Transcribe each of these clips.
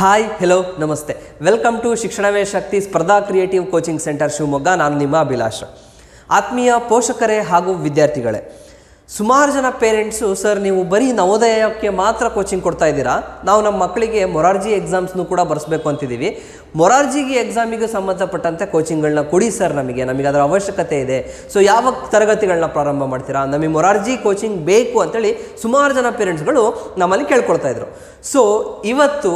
Hi hello ನಮಸ್ತೆ. Welcome to ಶಿಕ್ಷಣವೇ ಶಕ್ತಿ ಸ್ಪರ್ಧಾ creative coaching centre Shivamogga. ನಾನು ನಿಮ್ಮ ಅಭಿಲಾಷ. ಆತ್ಮೀಯ ಪೋಷಕರೇ ಹಾಗೂ ವಿದ್ಯಾರ್ಥಿಗಳೇ, ಸುಮಾರು ಜನ ಪೇರೆಂಟ್ಸು ಸರ್ ನೀವು ಬರೀ ನವೋದಯಕ್ಕೆ ಮಾತ್ರ ಕೋಚಿಂಗ್ ಕೊಡ್ತಾ ಇದ್ದೀರಾ? ನಾವು ನಮ್ಮ ಮಕ್ಕಳಿಗೆ ಮೊರಾರ್ಜಿ ಎಕ್ಸಾಮ್ಸ್ನು ಕೂಡ ಬರೆಸ್ಬೇಕು ಅಂತಿದ್ದೀವಿ. ಮೊರಾರ್ಜಿಗೆ ಎಕ್ಸಾಮಿಗೆ ಸಂಬಂಧಪಟ್ಟಂತೆ ಕೋಚಿಂಗ್ಗಳನ್ನ ಕೊಡಿ ಸರ್ ನಮಗೆ. ನಮಗೆ ಅದರ ಅವಶ್ಯಕತೆ ಇದೆ. ಸೊ ಯಾವ ತರಗತಿಗಳನ್ನ ಪ್ರಾರಂಭ ಮಾಡ್ತೀರಾ? ನಮಗೆ ಮೊರಾರ್ಜಿ ಕೋಚಿಂಗ್ ಬೇಕು ಅಂತೇಳಿ ಸುಮಾರು ಜನ ಪೇರೆಂಟ್ಸ್ಗಳು ನಮ್ಮಲ್ಲಿ ಕೇಳ್ಕೊಳ್ತಾ ಇದ್ರು. ಸೊ ಇವತ್ತು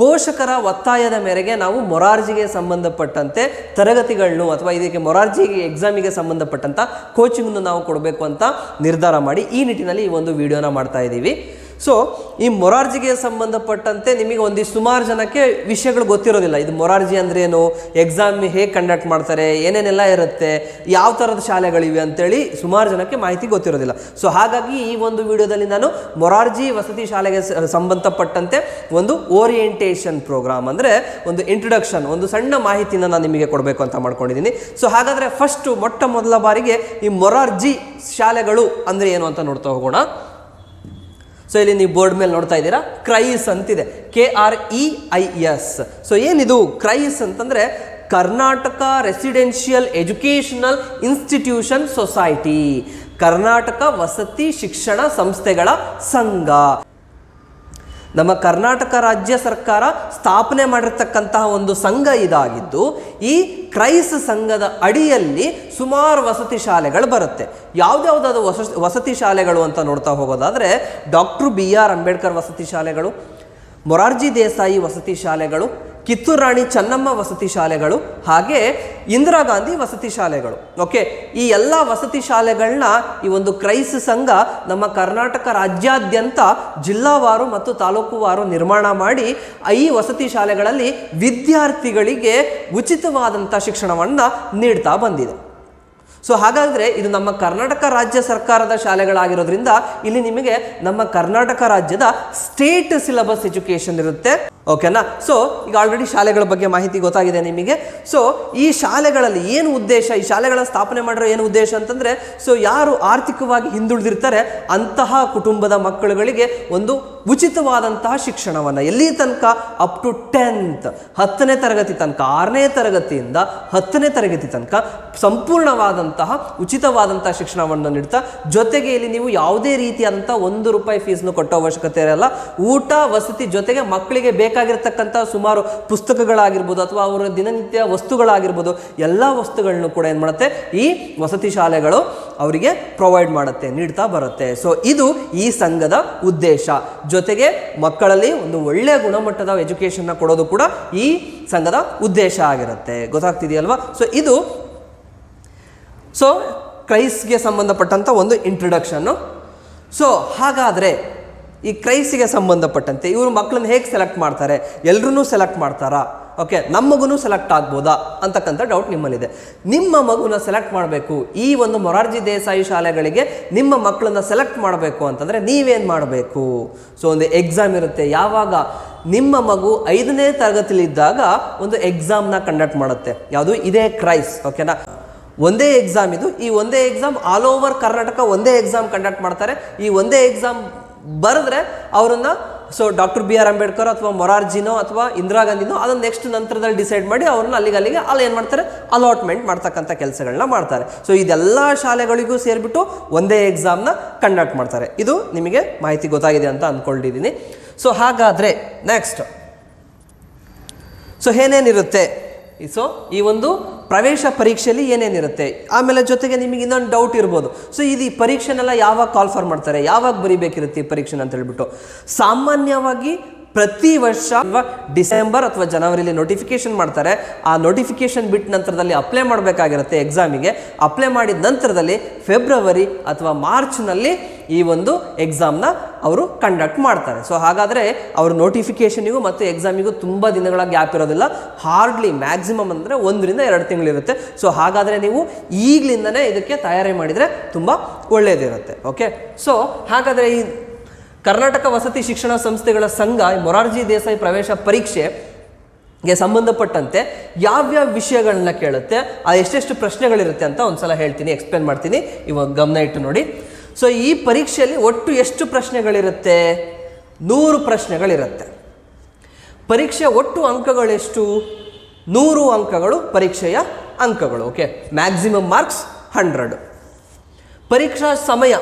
ಪೋಷಕರ ಒತ್ತಾಯದ ಮೇರೆಗೆ ನಾವು ಮೊರಾರ್ಜಿಗೆ ಸಂಬಂಧಪಟ್ಟಂತೆ ತರಗತಿಗಳನ್ನು ಅಥವಾ ಇದಕ್ಕೆ ಮೊರಾರ್ಜಿಗೆ ಎಕ್ಸಾಮಿಗೆ ಸಂಬಂಧಪಟ್ಟಂಥ ಕೋಚಿಂಗನ್ನು ನಾವು ಕೊಡಬೇಕು ಅಂತ ನಿರ್ಧಾರ ಮಾಡಿ ಈ ನಿಟ್ಟಿನಲ್ಲಿ ಈ ಒಂದು ವಿಡಿಯೋನ ಮಾಡ್ತಾ ಇದ್ದೀವಿ. ಸೊ ಈ ಮೊರಾರ್ಜಿಗೆ ಸಂಬಂಧಪಟ್ಟಂತೆ ನಿಮಗೆ ಒಂದಿಷ್ಟು ಸುಮಾರು ಜನಕ್ಕೆ ವಿಷಯಗಳು ಗೊತ್ತಿರೋದಿಲ್ಲ. ಇದು ಮೊರಾರ್ಜಿ ಅಂದ್ರೆ ಏನು? ಎಕ್ಸಾಮ್ ಹೇಗೆ ಕಂಡಕ್ಟ್ ಮಾಡ್ತಾರೆ? ಏನೇನೆಲ್ಲ ಇರುತ್ತೆ? ಯಾವ ಥರದ ಶಾಲೆಗಳಿವೆ ಅಂತೇಳಿ ಸುಮಾರು ಜನಕ್ಕೆ ಮಾಹಿತಿ ಗೊತ್ತಿರೋದಿಲ್ಲ. ಸೊ ಹಾಗಾಗಿ ಈ ಒಂದು ವಿಡಿಯೋದಲ್ಲಿ ನಾನು ಮೊರಾರ್ಜಿ ವಸತಿ ಶಾಲೆಗೆ ಸಂಬಂಧಪಟ್ಟಂತೆ ಒಂದು ಓರಿಯೆಂಟೇಷನ್ ಪ್ರೋಗ್ರಾಮ್ ಅಂದರೆ ಒಂದು ಇಂಟ್ರೊಡಕ್ಷನ್ ಒಂದು ಸಣ್ಣ ಮಾಹಿತಿನ ನಾನು ನಿಮಗೆ ಕೊಡಬೇಕು ಅಂತ ಮಾಡ್ಕೊಂಡಿದ್ದೀನಿ. ಸೊ ಹಾಗಾದರೆ ಫಸ್ಟು ಮೊಟ್ಟ ಮೊದಲ ಬಾರಿಗೆ ಈ ಮೊರಾರ್ಜಿ ಶಾಲೆಗಳು ಅಂದರೆ ಏನು ಅಂತ ನೋಡ್ತಾ ಹೋಗೋಣ. ಸೊ ಇಲ್ಲಿ ನೀವು ಬೋರ್ಡ್ ಮೇಲೆ ನೋಡ್ತಾ ಇದ್ದೀರಾ? ಕ್ರೈಸ್ ಅಂತಿದೆ. K R E I S so ಏನಿದು? ಕ್ರೈಸ್ ಅಂತಂದರೆ Karnataka residential educational institution society. Karnataka ವಸತಿ ಶಿಕ್ಷಣ ಸಂಸ್ಥೆಗಳ ಸಂಘ. ನಮ್ಮ ಕರ್ನಾಟಕ ರಾಜ್ಯ ಸರ್ಕಾರ ಸ್ಥಾಪನೆ ಮಾಡಿರ್ತಕ್ಕಂತಹ ಒಂದು ಸಂಘ ಇದಾಗಿದ್ದು, ಈ ಕ್ರೈಸ್ ಸಂಘದ ಅಡಿಯಲ್ಲಿ ಸುಮಾರು ವಸತಿ ಶಾಲೆಗಳು ಬರುತ್ತೆ. ಯಾವ್ದ್ಯಾವ್ದಾದ್ರು ವಸ, ವಸತಿ ಶಾಲೆಗಳು ಅಂತ ನೋಡ್ತಾ ಹೋಗೋದಾದರೆ, ಡಾಕ್ಟ್ರು ಬಿ ಆರ್ ಅಂಬೇಡ್ಕರ್ ವಸತಿ ಶಾಲೆಗಳು, ಮೊರಾರ್ಜಿ ದೇಸಾಯಿ ವಸತಿ ಶಾಲೆಗಳು ಕಿತ್ತೂರು ರಾಣಿ ಚೆನ್ನಮ್ಮ ವಸತಿ ಶಾಲೆಗಳು ಹಾಗೆ ಇಂದಿರಾ ಗಾಂಧಿ ವಸತಿ ಶಾಲೆಗಳು. ಓಕೆ, ಈ ಎಲ್ಲ ವಸತಿ ಶಾಲೆಗಳನ್ನ ಈ ಒಂದು ಕ್ರೈಸ್ ಸಂಘ ನಮ್ಮ ಕರ್ನಾಟಕ ರಾಜ್ಯಾದ್ಯಂತ ಜಿಲ್ಲಾವಾರು ಮತ್ತು ತಾಲೂಕುವಾರು ನಿರ್ಮಾಣ ಮಾಡಿ ಈ ವಸತಿ ಶಾಲೆಗಳಲ್ಲಿ ವಿದ್ಯಾರ್ಥಿಗಳಿಗೆ ಉಚಿತವಾದಂಥ ಶಿಕ್ಷಣವನ್ನು ನೀಡ್ತಾ ಬಂದಿದೆ. ಸೊ ಹಾಗಾದರೆ ಇದು ನಮ್ಮ ಕರ್ನಾಟಕ ರಾಜ್ಯ ಸರ್ಕಾರದ ಶಾಲೆಗಳಾಗಿರೋದ್ರಿಂದ ಇಲ್ಲಿ ನಿಮಗೆ ನಮ್ಮ ಕರ್ನಾಟಕ ರಾಜ್ಯದ ಸ್ಟೇಟ್ ಸಿಲೆಬಸ್ ಎಜುಕೇಷನ್ ಇರುತ್ತೆ. ಓಕೆನಾ ಸೊ ಈಗ ಆಲ್ರೆಡಿ ಶಾಲೆಗಳ ಬಗ್ಗೆ ಮಾಹಿತಿ ಗೊತ್ತಾಗಿದೆ ನಿಮಗೆ. ಸೊ ಈ ಶಾಲೆಗಳಲ್ಲಿ ಏನು ಉದ್ದೇಶ? ಈ ಶಾಲೆಗಳ ಸ್ಥಾಪನೆ ಮಾಡಿರೋ ಏನು ಉದ್ದೇಶ ಅಂತಂದರೆ ಸೊ ಯಾರು ಆರ್ಥಿಕವಾಗಿ ಹಿಂದುಳಿದಿರ್ತಾರೆ, ಅಂತಹ ಕುಟುಂಬದ ಮಕ್ಕಳುಗಳಿಗೆ ಒಂದು ಉಚಿತವಾದಂತಹ ಶಿಕ್ಷಣವನ್ನು. ಎಲ್ಲಿ ತನಕ? ಅಪ್ ಟು ಟೆಂತ್ ಹತ್ತನೇ ತರಗತಿ ತನಕ, ಆರನೇ ತರಗತಿಯಿಂದ ಹತ್ತನೇ ತರಗತಿ ತನಕ ಸಂಪೂರ್ಣವಾದಂತಹ ಉಚಿತವಾದಂತಹ ಶಿಕ್ಷಣವನ್ನು ನೀಡ್ತಾ, ಜೊತೆಗೆ ಇಲ್ಲಿ ನೀವು ಯಾವುದೇ ರೀತಿಯಾದಂಥ ಒಂದು ರೂಪಾಯಿ ಫೀಸ್ನು ಕೊಟ್ಟೋ ಅವಶ್ಯಕತೆ ಇರಲ್ಲ. ಊಟ, ವಸತಿ ಜೊತೆಗೆ ಮಕ್ಕಳಿಗೆ ಬೇಕಾಗಿರ್ತಕ್ಕಂಥ ಸುಮಾರು ಪುಸ್ತಕಗಳಾಗಿರ್ಬೋದು ಅಥವಾ ಅವರ ದಿನನಿತ್ಯ ವಸ್ತುಗಳಾಗಿರ್ಬೋದು ಎಲ್ಲ ವಸ್ತುಗಳನ್ನು ಕೂಡ ಏನು ಮಾಡುತ್ತೆ? ಈ ವಸತಿ ಶಾಲೆಗಳು ಅವರಿಗೆ ಪ್ರೊವೈಡ್ ಮಾಡುತ್ತೆ, ನೀಡ್ತಾ ಬರುತ್ತೆ. ಸೊ ಇದು ಈ ಸಂಘದ ಉದ್ದೇಶ. ಜೊತೆಗೆ ಮಕ್ಕಳಲ್ಲಿ ಒಂದು ಒಳ್ಳೆಯ ಗುಣಮಟ್ಟದ ಎಜುಕೇಷನ್ನ ಕೊಡೋದು ಕೂಡ ಈ ಸಂಘದ ಉದ್ದೇಶ ಆಗಿರುತ್ತೆ. ಗೊತ್ತಾಗ್ತಿದೆಯಲ್ವಾ? ಸೊ ಇದು ಸೊ ಕ್ರೈಸ್ಗೆ ಸಂಬಂಧಪಟ್ಟಂಥ ಒಂದು ಇಂಟ್ರೊಡಕ್ಷನ್ನು ಸೊ ಹಾಗಾದರೆ ಈ ಕ್ರೈಸಿಗೆ ಸಂಬಂಧಪಟ್ಟಂತೆ ಇವರು ಮಕ್ಕಳನ್ನ ಹೇಗೆ ಸೆಲೆಕ್ಟ್ ಮಾಡ್ತಾರೆ? ಎಲ್ಲರೂ ಸೆಲೆಕ್ಟ್ ಮಾಡ್ತಾರಾ? ಓಕೆ ನಮ್ಮ ಮಗುನೂ ಸೆಲೆಕ್ಟ್ ಆಗ್ಬೋದಾ? ಅಂತಕ್ಕಂಥ ಡೌಟ್ ನಿಮ್ಮಲ್ಲಿದೆ. ನಿಮ್ಮ ಮಗುನ ಸೆಲೆಕ್ಟ್ ಮಾಡಬೇಕು. ಈ ಒಂದು ಮೊರಾರ್ಜಿ ದೇಸಾಯಿ ಶಾಲೆಗಳಿಗೆ ನಿಮ್ಮ ಮಕ್ಕಳನ್ನ ಸೆಲೆಕ್ಟ್ ಮಾಡಬೇಕು ಅಂತಂದರೆ ನೀವೇನು ಮಾಡಬೇಕು? ಸೊ ಒಂದು ಎಕ್ಸಾಮ್ ಇರುತ್ತೆ. ಯಾವಾಗ? ನಿಮ್ಮ ಮಗು ಐದನೇ ತರಗತಿಲಿದ್ದಾಗ ಒಂದು ಎಕ್ಸಾಮ್ನ ಕಂಡಕ್ಟ್ ಮಾಡುತ್ತೆ. ಯಾವುದು? ಇದೇ ಕ್ರೈಸ್ ಓಕೆನಾ ಒಂದೇ ಎಕ್ಸಾಮ್ ಇದು. ಈ ಒಂದೇ ಎಕ್ಸಾಮ್ ಆಲ್ ಓವರ್ ಕರ್ನಾಟಕ ಒಂದೇ ಎಕ್ಸಾಮ್ ಕಂಡಕ್ಟ್ ಮಾಡ್ತಾರೆ. ಈ ಒಂದೇ ಎಕ್ಸಾಮ್ ಬರೆದ್ರೆ ಅವರನ್ನು so doctor B R Ambedkar ಅಥವಾ ಮೊರಾರ್ಜಿನೋ ಅಥವಾ ಇಂದಿರಾ ಗಾಂಧಿನೋ ಅದನ್ನು ನೆಕ್ಸ್ಟ್ ನಂತರದಲ್ಲಿ ಡಿಸೈಡ್ ಮಾಡಿ ಅವ್ರನ್ನ ಅಲ್ಲಿಗೆ ಅಲ್ಲಿಗೆ ಅಲ್ಲಿ ಏನು ಮಾಡ್ತಾರೆ? ಅಲಾಟ್ಮೆಂಟ್ ಮಾಡ್ತಕ್ಕಂಥ ಕೆಲಸಗಳನ್ನ ಮಾಡ್ತಾರೆ. ಸೊ ಇದೆಲ್ಲ ಶಾಲೆಗಳಿಗೂ ಸೇರಿಬಿಟ್ಟು ಒಂದೇ ಎಕ್ಸಾಮ್ನ ಕಂಡಕ್ಟ್ ಮಾಡ್ತಾರೆ. ಇದು ನಿಮಗೆ ಮಾಹಿತಿ ಗೊತ್ತಾಗಿದೆ ಅಂತ ಅಂದ್ಕೊಂಡಿದ್ದೀನಿ ಸೊ ಹಾಗಾದರೆ ನೆಕ್ಸ್ಟ್ ಸೊ ಏನೇನಿರುತ್ತೆ? ಸೊ ಈ ಒಂದು ಪ್ರವೇಶ ಪರೀಕ್ಷೆಯಲ್ಲಿ ಏನೇನಿರುತ್ತೆ? ಆಮೇಲೆ ಜೊತೆಗೆ ನಿಮಗೆ ಇನ್ನೊಂದು ಡೌಟ್ ಇರ್ಬೋದು. ಸೊ ಇದು ಈ ಪರೀಕ್ಷೆನೆಲ್ಲ ಯಾವಾಗ ಕಾಲ್ಫರ್ ಮಾಡ್ತಾರೆ? ಯಾವಾಗ ಬರಿಬೇಕಿರುತ್ತೆ ಈ ಪರೀಕ್ಷೆನ ಅಂತ ಹೇಳ್ಬಿಟ್ಟು. ಸಾಮಾನ್ಯವಾಗಿ ಪ್ರತಿ ವರ್ಷ ಡಿಸೆಂಬರ್ ಅಥವಾ ಜನವರಿಲಿ ನೋಟಿಫಿಕೇಶನ್ ಮಾಡ್ತಾರೆ. ಆ ನೋಟಿಫಿಕೇಶನ್ ಬಿಟ್ಟ ನಂತರದಲ್ಲಿ ಅಪ್ಲೈ ಮಾಡಬೇಕಾಗಿರುತ್ತೆ ಎಕ್ಸಾಮಿಗೆ ಅಪ್ಲೈ ಮಾಡಿದ ನಂತರದಲ್ಲಿ ಫೆಬ್ರವರಿ ಅಥವಾ ಮಾರ್ಚ್ನಲ್ಲಿ ಈ ಒಂದು ಎಕ್ಸಾಮ್ನ ಅವರು ಕಂಡಕ್ಟ್ ಮಾಡ್ತಾರೆ. ಸೊ ಹಾಗಾದರೆ ಅವರು ನೋಟಿಫಿಕೇಷನಿಗೂ ಮತ್ತು ಎಕ್ಸಾಮಿಗೂ ತುಂಬ ದಿನಗಳ ಗ್ಯಾಪ್ ಇರೋದಿಲ್ಲ. ಹಾರ್ಡ್ಲಿ ಮ್ಯಾಕ್ಸಿಮಮ್ ಅಂದರೆ ಒಂದರಿಂದ ಎರಡು ತಿಂಗಳಿರುತ್ತೆ. ಸೊ ಹಾಗಾದರೆ ನೀವು ಈಗಲಿಂದನೇ ಇದಕ್ಕೆ ತಯಾರಿ ಮಾಡಿದರೆ ತುಂಬ ಒಳ್ಳೆಯದಿರುತ್ತೆ ಓಕೆ ಸೊ ಹಾಗಾದರೆ ಈ ಕರ್ನಾಟಕ ವಸತಿ ಶಿಕ್ಷಣ ಸಂಸ್ಥೆಗಳ ಸಂಘ ಮೊರಾರ್ಜಿ ದೇಸಾಯಿ ಪ್ರವೇಶ ಪರೀಕ್ಷೆ ಗೆ ಸಂಬಂಧಪಟ್ಟಂತೆ ಯಾವ್ಯಾವ ವಿಷಯಗಳನ್ನ ಕೇಳುತ್ತೆ, ಆ ಎಷ್ಟೆಷ್ಟು ಪ್ರಶ್ನೆಗಳಿರುತ್ತೆ ಅಂತ ಒಂದ್ಸಲ ಹೇಳ್ತೀನಿ ಎಕ್ಸ್ಪ್ಲೇನ್ ಮಾಡ್ತೀನಿ. ಇವಾಗ ಗಮನ ಇಟ್ಟು ನೋಡಿ. ಸೊ ಈ ಪರೀಕ್ಷೆಯಲ್ಲಿ ಒಟ್ಟು ಎಷ್ಟು ಪ್ರಶ್ನೆಗಳಿರುತ್ತೆ? ನೂರು ಪ್ರಶ್ನೆಗಳಿರುತ್ತೆ. ಪರೀಕ್ಷೆ ಒಟ್ಟು ಅಂಕಗಳೆಷ್ಟು? ನೂರು ಅಂಕಗಳು ಪರೀಕ್ಷೆಯ ಅಂಕಗಳು ಓಕೆ ಮ್ಯಾಕ್ಸಿಮಮ್ ಮಾರ್ಕ್ಸ್ ಹಂಡ್ರೆಡ್ ಪರೀಕ್ಷಾ ಸಮಯ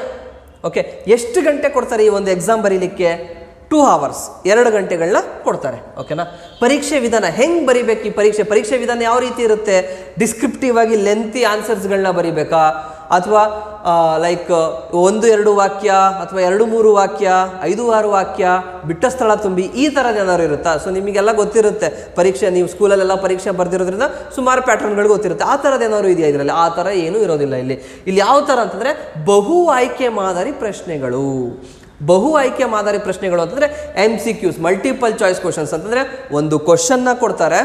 ಓಕೆ ಎಷ್ಟು ಗಂಟೆ ಕೊಡ್ತಾರೆ ಈ ಒಂದು ಎಕ್ಸಾಮ್ ಬರೀಲಿಕ್ಕೆ? ಟೂ ಅವರ್ಸ್ ಎರಡು ಗಂಟೆಗಳನ್ನ ಕೊಡ್ತಾರೆ ಓಕೆನಾ ಪರೀಕ್ಷೆ ವಿಧಾನ, ಹೆಂಗೆ ಬರಿಬೇಕು ಈ ಪರೀಕ್ಷೆ? ಪರೀಕ್ಷೆ ವಿಧಾನ ಯಾವ ರೀತಿ ಇರುತ್ತೆ? ಡಿಸ್ಕ್ರಿಪ್ಟಿವ್ ಆಗಿ ಲೆಂತಿ ಆನ್ಸರ್ಸ್ಗಳನ್ನ ಬರಿಬೇಕಾ? ಅಥವಾ ಲೈಕ್ ಒಂದು, ಎರಡು ವಾಕ್ಯ, ಅಥವಾ ಎರಡು, ಮೂರು ವಾಕ್ಯ, ಐದು, ಆರು ವಾಕ್ಯ, ಬಿಟ್ಟ ಸ್ಥಳ ತುಂಬಿ, ಈ ಥರದ್ದು ಏನಾದ್ರು ಇರುತ್ತಾ? ಸೊ ನಿಮಗೆಲ್ಲ ಗೊತ್ತಿರುತ್ತೆ, ಪರೀಕ್ಷೆ, ನೀವು ಸ್ಕೂಲಲ್ಲೆಲ್ಲ ಪರೀಕ್ಷೆ ಬರೆದಿರೋದ್ರಿಂದ ಸುಮಾರು ಪ್ಯಾಟರ್ನ್ಗಳು ಗೊತ್ತಿರುತ್ತೆ. ಆ ಥರದ್ದು ಏನಾದ್ರು ಇದೆಯಾ ಇದರಲ್ಲಿ? ಆ ಥರ ಏನೂ ಇರೋದಿಲ್ಲ ಇಲ್ಲಿ. ಇಲ್ಲಿ ಯಾವ ಥರ ಅಂತಂದರೆ, ಬಹು ಆಯ್ಕೆ ಮಾದರಿ ಪ್ರಶ್ನೆಗಳು. ಬಹು ಆಯ್ಕೆ ಮಾದರಿ ಪ್ರಶ್ನೆಗಳು ಅಂತಂದರೆ M C Qs multiple choice questions ಅಂತಂದರೆ ಒಂದು ಕ್ವಶನ್ನ ಕೊಡ್ತಾರೆ.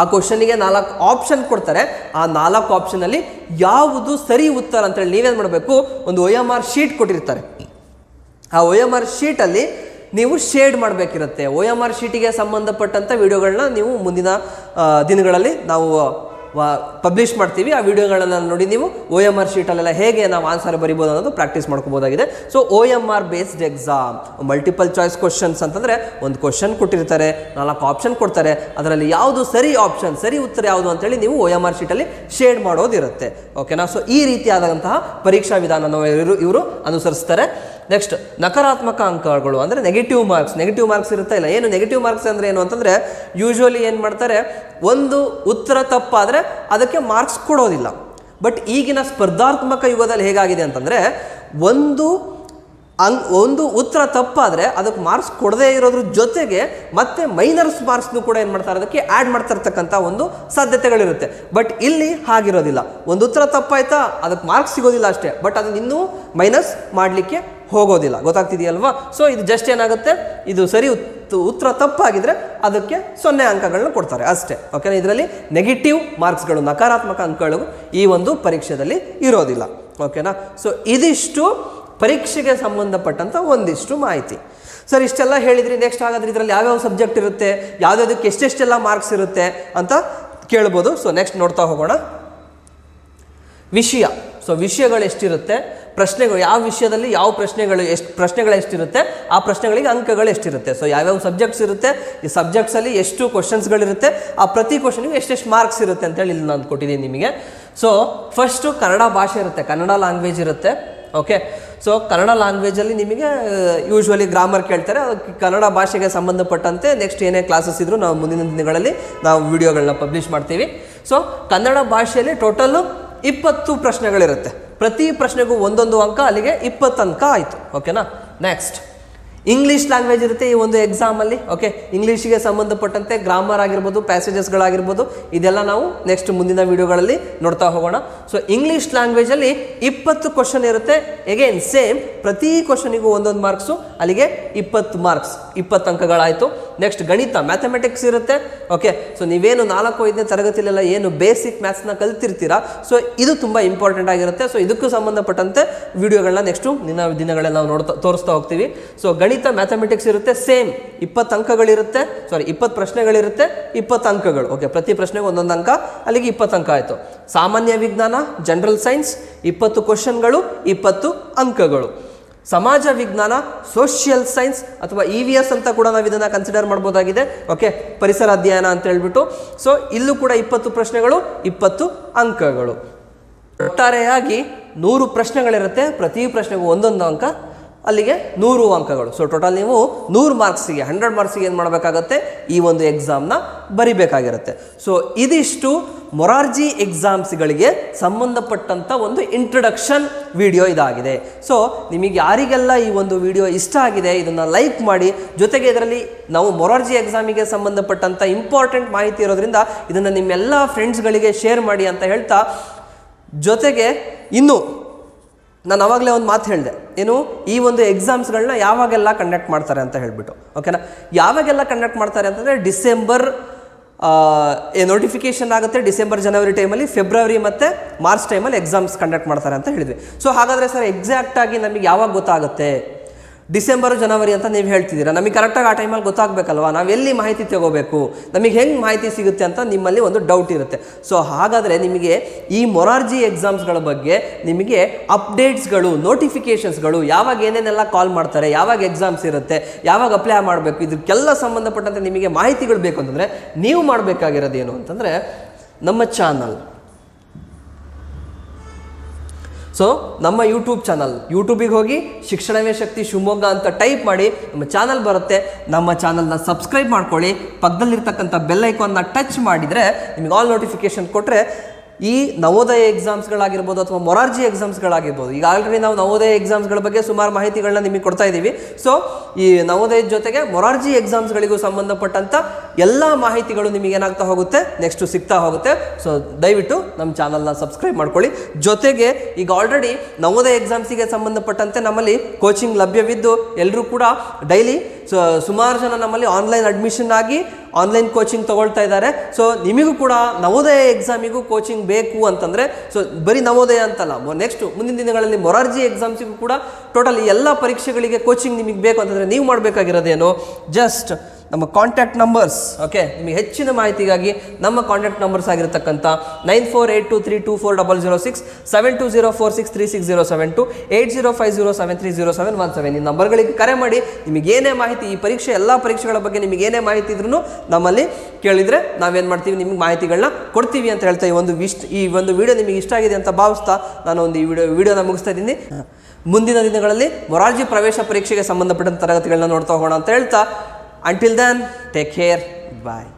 ಆ ಕ್ವಶನಿಗೆ ನಾಲ್ಕು ಆಪ್ಷನ್ ಕೊಡ್ತಾರೆ. ಆ ನಾಲ್ಕು ಆಪ್ಷನಲ್ಲಿ ಯಾವುದು ಸರಿ ಉತ್ತರ ಅಂತೇಳಿ ನೀವೇನು ಮಾಡಬೇಕು? ಒಂದು ಒ ಎಂ ಆರ್ ಶೀಟ್ ಕೊಟ್ಟಿರ್ತಾರೆ. ಆ ಒ ಎಂ ಆರ್ ಶೀಟಲ್ಲಿ ನೀವು ಶೇಡ್ ಮಾಡಬೇಕಿರುತ್ತೆ. ಒ ಎಂ ಆರ್ ಶೀಟಿಗೆ ಸಂಬಂಧಪಟ್ಟಂಥ ವಿಡಿಯೋಗಳನ್ನ ನೀವು ಮುಂದಿನ ದಿನಗಳಲ್ಲಿ ನಾವು ಪಬ್ಲಿಷ್ ಮಾಡ್ತೀವಿ. ಆ ವಿಡಿಯೋಗಳನ್ನು ನೋಡಿ ನೀವು ಒ ಎಂ ಆರ್ ಶೀಟಲ್ಲೆಲ್ಲ ಹೇಗೆ ನಾವು ಆನ್ಸರ್ ಬರಿಬೋದು ಅನ್ನೋದು practice ಮಾಡ್ಕೋಬೋದಾಗಿದೆ. So O M R based exam multiple choice questions ಅಂತಂದರೆ ಒಂದು ಕ್ವಶನ್ ಕೊಟ್ಟಿರ್ತಾರೆ, ನಾಲ್ಕು ಆಪ್ಷನ್ ಕೊಡ್ತಾರೆ. ಅದರಲ್ಲಿ ಯಾವುದು ಸರಿ ಆಪ್ಷನ್ ಸರಿ ಉತ್ತರ ಯಾವುದು ಅಂತೇಳಿ ನೀವು ಒ ಎಂ ಆರ್ ಶೀಟಲ್ಲಿ ಶೇಡ್ ಮಾಡೋದಿರುತ್ತೆ. ಓಕೆನಾ ಸೊ ಈ ರೀತಿಯಾದಂತಹ ಪರೀಕ್ಷಾ ವಿಧಾನವನ್ನು ಇವರು ಅನುಸರಿಸ್ತಾರೆ. ನೆಕ್ಸ್ಟ್ ನಕಾರಾತ್ಮಕ ಅಂಕಗಳು ಅಂದರೆ ನೆಗೆಟಿವ್ ಮಾರ್ಕ್ಸ್ ನೆಗೆಟಿವ್ ಮಾರ್ಕ್ಸ್ ಇರುತ್ತಾ ಇಲ್ಲ? ಏನು ನೆಗೆಟಿವ್ ಮಾರ್ಕ್ಸ್ ಅಂದರೆ ಏನು ಅಂತಂದರೆ ಯೂಶ್ವಲಿ ಏನು ಮಾಡ್ತಾರೆ, ಒಂದು ಉತ್ತರ ತಪ್ಪಾದರೆ ಅದಕ್ಕೆ ಮಾರ್ಕ್ಸ್ ಕೊಡೋದಿಲ್ಲ. ಬಟ್ ಈಗಿನ ಸ್ಪರ್ಧಾತ್ಮಕ ಯುಗದಲ್ಲಿ ಹೇಗಾಗಿದೆ ಅಂತಂದರೆ, ಒಂದು ಅಂಗ್ ಒಂದು ಉತ್ತರ ತಪ್ಪಾದರೆ ಅದಕ್ಕೆ ಮಾರ್ಕ್ಸ್ ಕೊಡದೇ ಇರೋದ್ರ ಜೊತೆಗೆ ಮತ್ತೆ ಮೈನರ್ಸ್ ಮಾರ್ಕ್ಸ್ನು ಕೂಡ ಏನು ಮಾಡ್ತಾರೆ? ಅದಕ್ಕೆ ಆ್ಯಡ್ ಮಾಡ್ತಾ ಇರ್ತಕ್ಕಂಥ ಒಂದು ಸಾಧ್ಯತೆಗಳಿರುತ್ತೆ. ಬಟ್ ಇಲ್ಲಿ ಹಾಗಿರೋದಿಲ್ಲ. ಒಂದು ಉತ್ತರ ತಪ್ಪಾಯ್ತಾ? ಅದಕ್ಕೆ ಮಾರ್ಕ್ಸ್ ಸಿಗೋದಿಲ್ಲ ಅಷ್ಟೇ. ಬಟ್ ಅದನ್ನ ಇನ್ನೂ ಮೈನಸ್ ಮಾಡಲಿಕ್ಕೆ ಹೋಗೋದಿಲ್ಲ. ಗೊತ್ತಾಗ್ತಿದೆಯಲ್ವಾ? ಸೊ ಇದು ಜಸ್ಟ್ ಏನಾಗುತ್ತೆ? ಇದು ಸರಿ ಉತ್, ಉತ್ತರ ತಪ್ಪಾಗಿದ್ರೆ ಅದಕ್ಕೆ ಸೊನ್ನೆ ಅಂಕಗಳನ್ನ ಕೊಡ್ತಾರೆ ಅಷ್ಟೇ. ಓಕೆನಾ ಇದರಲ್ಲಿ ನೆಗೆಟಿವ್ ಮಾರ್ಕ್ಸ್ಗಳು ನಕಾರಾತ್ಮಕ ಅಂಕಗಳು ಈ ಒಂದು ಪರೀಕ್ಷೆಯಲ್ಲಿ ಇರೋದಿಲ್ಲ. ಓಕೆನಾ ಸೊ ಇದಿಷ್ಟು ಪರೀಕ್ಷೆಗೆ ಸಂಬಂಧಪಟ್ಟಂಥ ಒಂದಿಷ್ಟು ಮಾಹಿತಿ. ಸರ್, ಇಷ್ಟೆಲ್ಲ ಹೇಳಿದ್ರಿ ನೆಕ್ಸ್ಟ್ ಹಾಗಾದ್ರೆ ಇದರಲ್ಲಿ ಯಾವ್ಯಾವ ಸಬ್ಜೆಕ್ಟ್ ಇರುತ್ತೆ? ಯಾವುದ್ಯಾವುದಕ್ಕೆ ಎಷ್ಟೆಷ್ಟೆಲ್ಲ ಮಾರ್ಕ್ಸ್ ಇರುತ್ತೆ ಅಂತ ಕೇಳ್ಬೋದು. ಸೊ ನೆಕ್ಸ್ಟ್ ನೋಡ್ತಾ ಹೋಗೋಣ. ವಿಷಯ. ಸೊ ವಿಷಯಗಳು ಎಷ್ಟಿರುತ್ತೆ? ಪ್ರಶ್ನೆಗಳು, ಯಾವ ವಿಷಯದಲ್ಲಿ ಯಾವ ಪ್ರಶ್ನೆಗಳು ಎಷ್ಟು, ಪ್ರಶ್ನೆಗಳು ಎಷ್ಟಿರುತ್ತೆ, ಆ ಪ್ರಶ್ನೆಗಳಿಗೆ ಅಂಕಗಳು ಎಷ್ಟಿರುತ್ತೆ. ಸೊ ಯಾವ್ಯಾವ ಸಬ್ಜೆಕ್ಟ್ಸ್ ಇರುತ್ತೆ, ಈ ಸಬ್ಜೆಕ್ಟ್ಸಲ್ಲಿ ಎಷ್ಟು ಕ್ವಶನ್ಸ್ಗಳಿರುತ್ತೆ ಆ ಪ್ರತಿ ಕ್ವಶನ್ಗೂ ಎಷ್ಟೆಷ್ಟು ಮಾರ್ಕ್ಸ್ ಇರುತ್ತೆ ಅಂತೇಳಿ ಇಲ್ಲಿ ನಾನು ಕೊಟ್ಟಿದ್ದೀನಿ ನಿಮಗೆ. ಸೊ ಫಸ್ಟು ಕನ್ನಡ ಭಾಷೆ ಇರುತ್ತೆ, ಕನ್ನಡ ಲ್ಯಾಂಗ್ವೇಜ್ ಇರುತ್ತೆ ಓಕೆ ಸೊ ಕನ್ನಡ ಲ್ಯಾಂಗ್ವೇಜಲ್ಲಿ ನಿಮಗೆ ಯೂಶ್ವಲಿ ಗ್ರಾಮರ್ ಕೇಳ್ತಾರೆ ಕನ್ನಡ ಭಾಷೆಗೆ ಸಂಬಂಧಪಟ್ಟಂತೆ ನೆಕ್ಸ್ಟ್ ಏನೇ ಕ್ಲಾಸಸ್ ಇದ್ದರೂ ನಾವು ಮುಂದಿನ ದಿನಗಳಲ್ಲಿ ನಾವು ವಿಡಿಯೋಗಳನ್ನ ಪಬ್ಲಿಷ್ ಮಾಡ್ತೀವಿ. ಸೊ ಕನ್ನಡ ಭಾಷೆಯಲ್ಲಿ ಟೋಟಲ್ಲು ಇಪ್ಪತ್ತು ಪ್ರಶ್ನೆಗಳಿರುತ್ತೆ. ಪ್ರತಿ ಪ್ರಶ್ನೆಗೂ ಒಂದೊಂದು ಅಂಕ ಅಲ್ಲಿಗೆ ಇಪ್ಪತ್ತು ಅಂಕ ಆಯಿತು ಓಕೆನಾ ನೆಕ್ಸ್ಟ್ ಇಂಗ್ಲೀಷ್ ಲ್ಯಾಂಗ್ವೇಜ್ ಇರುತ್ತೆ ಈ ಒಂದು ಎಕ್ಸಾಮಲ್ಲಿ ಓಕೆ ಇಂಗ್ಲೀಷಿಗೆ ಸಂಬಂಧಪಟ್ಟಂತೆ ಗ್ರಾಮರ್ ಆಗಿರ್ಬೋದು ಪ್ಯಾಸೇಜಸ್ಗಳಾಗಿರ್ಬೋದು ಇದೆಲ್ಲ ನಾವು ನೆಕ್ಸ್ಟ್ ಮುಂದಿನ ವಿಡಿಯೋಗಳಲ್ಲಿ ನೋಡ್ತಾ ಹೋಗೋಣ. ಸೊ ಇಂಗ್ಲೀಷ್ ಲ್ಯಾಂಗ್ವೇಜಲ್ಲಿ ಇಪ್ಪತ್ತು ಕ್ವಶನ್ ಇರುತ್ತೆ. ಎಗೇನ್ ಸೇಮ್ ಪ್ರತಿ ಕ್ವಶನಿಗೂ ಒಂದೊಂದು ಮಾರ್ಕ್ಸು ಅಲ್ಲಿಗೆ ಇಪ್ಪತ್ತು ಮಾರ್ಕ್ಸ್ ಇಪ್ಪತ್ತು ಅಂಕಗಳಾಯಿತು. ನೆಕ್ಸ್ಟ್ ಗಣಿತ ಮ್ಯಾಥಮೆಟಿಕ್ಸ್ ಇರುತ್ತೆ ಓಕೆ ಸೊ ನೀವೇನು ನಾಲ್ಕು, ಐದನೇ ತರಗತಿಲೆಲ್ಲ ಏನು ಬೇಸಿಕ್ ಮ್ಯಾಥ್ಸ್ನ ಕಲ್ತಿರ್ತೀರಾ? ಸೊ ಇದು ತುಂಬ ಇಂಪಾರ್ಟೆಂಟ್ ಆಗಿರುತ್ತೆ. ಸೊ ಇದಕ್ಕೂ ಸಂಬಂಧಪಟ್ಟಂತೆ ವಿಡಿಯೋಗಳನ್ನ ನೆಕ್ಸ್ಟು ದಿನ ದಿನಗಳಲ್ಲಿ ನಾವು ನೋಡ್ತಾ, ತೋರಿಸ್ತಾ ಹೋಗ್ತೀವಿ. ಸೊ ಗಣಿತ ಮ್ಯಾಥಮೆಟಿಕ್ಸ್ ಇರುತ್ತೆ ಸೇಮ್ ಇಪ್ಪತ್ತು ಅಂಕಗಳಿರುತ್ತೆ ಸಾರಿ ಇಪ್ಪತ್ತು ಪ್ರಶ್ನೆಗಳಿರುತ್ತೆ, ಇಪ್ಪತ್ತು ಅಂಕಗಳು. ಓಕೆ ಪ್ರತಿ ಪ್ರಶ್ನೆಗೆ ಒಂದೊಂದು ಅಂಕ, ಅಲ್ಲಿಗೆ ಇಪ್ಪತ್ತು ಅಂಕ ಆಯಿತು. ಸಾಮಾನ್ಯ ವಿಜ್ಞಾನ ಜನರಲ್ ಸೈನ್ಸ್ ಇಪ್ಪತ್ತು ಕ್ವಶನ್ಗಳು ಇಪ್ಪತ್ತು ಅಂಕಗಳು. ಸಮಾಜ ವಿಜ್ಞಾನ ಸೋಷಿಯಲ್ ಸೈನ್ಸ್ ಅಥವಾ ಇ ವಿ ಎಸ್ ಅಂತ ಕೂಡ ನಾವು ಇದನ್ನು ಕನ್ಸಿಡರ್ ಮಾಡ್ಬೋದಾಗಿದೆ. ಓಕೆ ಪರಿಸರ ಅಧ್ಯಯನ ಅಂತ ಹೇಳ್ಬಿಟ್ಟು. ಸೊ ಇಲ್ಲೂ ಕೂಡ ಇಪ್ಪತ್ತು ಪ್ರಶ್ನೆಗಳು, ಇಪ್ಪತ್ತು ಅಂಕಗಳು. ಒಟ್ಟಾರೆಯಾಗಿ ನೂರು ಪ್ರಶ್ನೆಗಳಿರುತ್ತೆ, ಪ್ರತಿ ಪ್ರಶ್ನೆಗೂ ಒಂದೊಂದು ಅಂಕ ಅಲ್ಲಿಗೆ ನೂರು ಅಂಕಗಳು. ಸೊ ಟೋಟಲ್ ನೀವು ನೂರು ಮಾರ್ಕ್ಸಿಗೆ ಹಂಡ್ರೆಡ್ ಮಾರ್ಕ್ಸಿಗೆ ಏನು ಮಾಡಬೇಕಾಗತ್ತೆ? ಈ ಒಂದು ಎಕ್ಸಾಮ್ನ ಬರಿಬೇಕಾಗಿರುತ್ತೆ. ಸೊ ಇದಿಷ್ಟು ಮೊರಾರ್ಜಿ ಎಕ್ಸಾಮ್ಸ್ಗಳಿಗೆ ಸಂಬಂಧಪಟ್ಟಂಥ ಒಂದು ಇಂಟ್ರಡಕ್ಷನ್ ವಿಡಿಯೋ ಇದಾಗಿದೆ. ಸೊ ನಿಮಗೆ ಯಾರಿಗೆಲ್ಲ ಈ ಒಂದು ವಿಡಿಯೋ ಇಷ್ಟ ಆಗಿದೆ, ಇದನ್ನು ಲೈಕ್ ಮಾಡಿ, ಜೊತೆಗೆ ಇದರಲ್ಲಿ ನಾವು ಮೊರಾರ್ಜಿ ಎಕ್ಸಾಮಿಗೆ ಸಂಬಂಧಪಟ್ಟಂಥ ಇಂಪಾರ್ಟೆಂಟ್ ಮಾಹಿತಿ ಇರೋದ್ರಿಂದ ಇದನ್ನು ನಿಮ್ಮೆಲ್ಲ ಫ್ರೆಂಡ್ಸ್ಗಳಿಗೆ ಶೇರ್ ಮಾಡಿ ಅಂತ ಹೇಳ್ತಾ, ಜೊತೆಗೆ ಇನ್ನು ನಾನು ಅವಾಗಲೇ ಒಂದು ಮಾತು ಹೇಳಿದೆ. ಏನು, ಈ ಒಂದು ಎಕ್ಸಾಮ್ಸ್ಗಳನ್ನ ಯಾವಾಗೆಲ್ಲ ಕಂಡಕ್ಟ್ ಮಾಡ್ತಾರೆ ಅಂತ ಹೇಳಿಬಿಟ್ಟು ಓಕೆನಾ ಯಾವಾಗೆಲ್ಲ ಕಂಡಕ್ಟ್ ಮಾಡ್ತಾರೆ ಅಂತಂದರೆ ಡಿಸೆಂಬರ್ ಏ ನೋಟಿಫಿಕೇಶನ್ ಆಗುತ್ತೆ, ಡಿಸೆಂಬರ್, ಜನವರಿ ಟೈಮಲ್ಲಿ ಫೆಬ್ರವರಿ ಮತ್ತು ಮಾರ್ಚ್ ಟೈಮಲ್ಲಿ ಎಕ್ಸಾಮ್ಸ್ ಕಂಡಕ್ಟ್ ಮಾಡ್ತಾರೆ ಅಂತ ಹೇಳಿದ್ವಿ. ಸೊ ಹಾಗಾದರೆ ಸರ್ ಎಕ್ಸಾಕ್ಟಾಗಿ ನಮಗೆ ಯಾವಾಗ ಗೊತ್ತಾಗುತ್ತೆ? ಡಿಸೆಂಬರ್, ಜನವರಿ ಅಂತ ನೀವು ಹೇಳ್ತಿದ್ದೀರಾ. ನಮಗೆ ಕರೆಕ್ಟಾಗಿ ಆ ಟೈಮಲ್ಲಿ ಗೊತ್ತಾಗಬೇಕಲ್ವಾ? ನಾವು ಎಲ್ಲಿ ಮಾಹಿತಿ ತಗೋಬೇಕು? ನಮಗೆ ಹೆಂಗೆ ಮಾಹಿತಿ ಸಿಗುತ್ತೆ ಅಂತ ನಿಮ್ಮಲ್ಲಿ ಒಂದು ಡೌಟ್ ಇರುತ್ತೆ. ಸೊ ಹಾಗಾದರೆ ನಿಮಗೆ ಈ ಮೊರಾರ್ಜಿ ಎಕ್ಸಾಮ್ಸ್ಗಳ ಬಗ್ಗೆ ನಿಮಗೆ ಅಪ್ಡೇಟ್ಸ್ಗಳು ನೋಟಿಫಿಕೇಷನ್ಸ್ಗಳು ಯಾವಾಗ ಏನೇನೆಲ್ಲ ಕಾಲ್ ಮಾಡ್ತಾರೆ, ಯಾವಾಗ ಎಕ್ಸಾಮ್ಸ್ ಇರುತ್ತೆ, ಯಾವಾಗ ಅಪ್ಲೈ ಮಾಡಬೇಕು, ಇದಕ್ಕೆಲ್ಲ ಸಂಬಂಧಪಟ್ಟಂತೆ ನಿಮಗೆ ಮಾಹಿತಿಗಳು ಬೇಕು ಅಂತಂದರೆ, ನೀವು ಮಾಡಬೇಕಾಗಿರೋದೇನು ಅಂತಂದರೆ ನಮ್ಮ ಚಾನಲ್ ಸೊ ನಮ್ಮ ಯೂಟ್ಯೂಬ್ ಚಾನಲ್ ಯೂಟ್ಯೂಬಿಗೆ ಹೋಗಿ ಶಿಕ್ಷಣವೇ ಶಕ್ತಿ ಶಿವಮೊಗ್ಗ ಅಂತ ಟೈಪ್ ಮಾಡಿ ನಮ್ಮ ಚಾನಲ್ ಬರುತ್ತೆ. ನಮ್ಮ ಚಾನಲ್ನ ಸಬ್ಸ್ಕ್ರೈಬ್ ಮಾಡ್ಕೊಳ್ಳಿ. ಪಕ್ಕದಲ್ಲಿರ್ತಕ್ಕಂಥ ಬೆಲ್ ಐಕಾನ್ನ ಟಚ್ ಮಾಡಿದರೆ ನಿಮಗೆ ಆಲ್ ನೋಟಿಫಿಕೇಶನ್ ಕೊಟ್ಟರೆ ಈ ನವೋದಯ ಎಕ್ಸಾಮ್ಸ್ಗಳಾಗಿರ್ಬೋದು ಅಥವಾ ಮೊರಾರ್ಜಿ ಎಕ್ಸಾಮ್ಸ್ಗಳಾಗಿರ್ಬೋದು ಈಗ ಆಲ್ರೆಡಿ ನಾವು ನವೋದಯ ಎಕ್ಸಾಮ್ಸ್ಗಳ ಬಗ್ಗೆ ಸುಮಾರು ಮಾಹಿತಿಗಳನ್ನ ನಿಮಗೆ ಕೊಡ್ತಾ ಇದ್ದೀವಿ. ಸೊ ಈ ನವೋದಯದ ಜೊತೆಗೆ ಮೊರಾರ್ಜಿ ಎಕ್ಸಾಮ್ಸ್ಗಳಿಗೂ ಸಂಬಂಧಪಟ್ಟಂಥ ಎಲ್ಲ ಮಾಹಿತಿಗಳು ನಿಮಗೆ ಏನಾಗ್ತಾ ಹೋಗುತ್ತೆ? ನೆಕ್ಸ್ಟ್ ಸಿಗ್ತಾ ಹೋಗುತ್ತೆ. ಸೊ ದಯವಿಟ್ಟು ನಮ್ಮ ಚಾನಲ್ನ ಸಬ್ಸ್ಕ್ರೈಬ್ ಮಾಡ್ಕೊಳ್ಳಿ. ಜೊತೆಗೆ ಈಗ ಆಲ್ರೆಡಿ ನವೋದಯ ಎಕ್ಸಾಮ್ಸಿಗೆ ಸಂಬಂಧಪಟ್ಟಂತೆ ನಮ್ಮಲ್ಲಿ ಕೋಚಿಂಗ್ ಲಭ್ಯವಿದ್ದು ಎಲ್ಲರೂ ಕೂಡ ಡೈಲಿ ಸೊ ಸುಮಾರು ಜನ ನಮ್ಮಲ್ಲಿ ಆನ್ಲೈನ್ ಅಡ್ಮಿಷನ್ ಆಗಿ ಆನ್ಲೈನ್ ಕೋಚಿಂಗ್ ತೊಗೊಳ್ತಾ ಇದ್ದಾರೆ. ಸೊ ನಿಮಗೂ ಕೂಡ ನವೋದಯ ಎಕ್ಸಾಮಿಗೂ ಕೋಚಿಂಗ್ ಬೇಕು ಅಂತಂದರೆ ಸೊ ಬರೀ ನವೋದಯ ಅಂತಲ್ಲ ನೆಕ್ಸ್ಟ್ ಮುಂದಿನ ದಿನಗಳಲ್ಲಿ ಮೊರಾರ್ಜಿ ಎಕ್ಸಾಮ್ಸಿಗೂ ಕೂಡ ಟೋಟಲ್ ಎಲ್ಲ ಪರೀಕ್ಷೆಗಳಿಗೆ ಕೋಚಿಂಗ್ ನಿಮಗೆ ಬೇಕು ಅಂತಂದರೆ ನೀವು ಮಾಡಬೇಕಾಗಿರೋದೇನು? ಜಸ್ಟ್ ನಮ್ಮ ಕಾಂಟ್ಯಾಕ್ಟ್ ನಂಬರ್ಸ್ ಓಕೆ ನಿಮಗೆ ಹೆಚ್ಚಿನ ಮಾಹಿತಿಗಾಗಿ ನಮ್ಮ ಕಾಂಟ್ಯಾಕ್ಟ್ ನಂಬರ್ಸ್ ಆಗಿರತಕ್ಕಂಥ nine four eight two three two four double zero six seven two zero four six three six zero seven two eight zero five zero seven three zero seven one seven ಈ ನಂಬರ್ಗಳಿಗೆ ಕರೆ ಮಾಡಿ, ನಿಮಗೆ ಏನೇ ಮಾಹಿತಿ, ಈ ಪರೀಕ್ಷೆ ಎಲ್ಲ ಪರೀಕ್ಷೆಗಳ ಬಗ್ಗೆ ನಿಮಗೆ ಏನೇ ಮಾಹಿತಿ ಇದ್ರೂ ನಮ್ಮಲ್ಲಿ ಕೇಳಿದರೆ ನಾವೇನು ಮಾಡ್ತೀವಿ, ನಿಮಗೆ ಮಾಹಿತಿಗಳನ್ನ ಕೊಡ್ತೀವಿ ಅಂತ ಹೇಳ್ತಾ ಈ ಒಂದು ವಿಶ್ ಈ ಒಂದು ವಿಡಿಯೋ ನಿಮಗೆ ಇಷ್ಟ ಆಗಿದೆ ಅಂತ ಭಾವಿಸ್ತಾ ನಾನು ಒಂದು ಈ ವಿಡಿಯೋ ವಿಡಿಯೋನ ಮುಗಿಸ್ತಾ ಇದ್ದೀನಿ. ಮುಂದಿನ ದಿನಗಳಲ್ಲಿ ಮೊರಾರ್ಜಿ ಪ್ರವೇಶ ಪರೀಕ್ಷೆಗೆ ಸಂಬಂಧಪಟ್ಟಂತ ತರಗತಿಗಳನ್ನ ನೋಡ್ತಾ ಹೋಗೋಣ ಅಂತ ಹೇಳ್ತಾ until then take care bye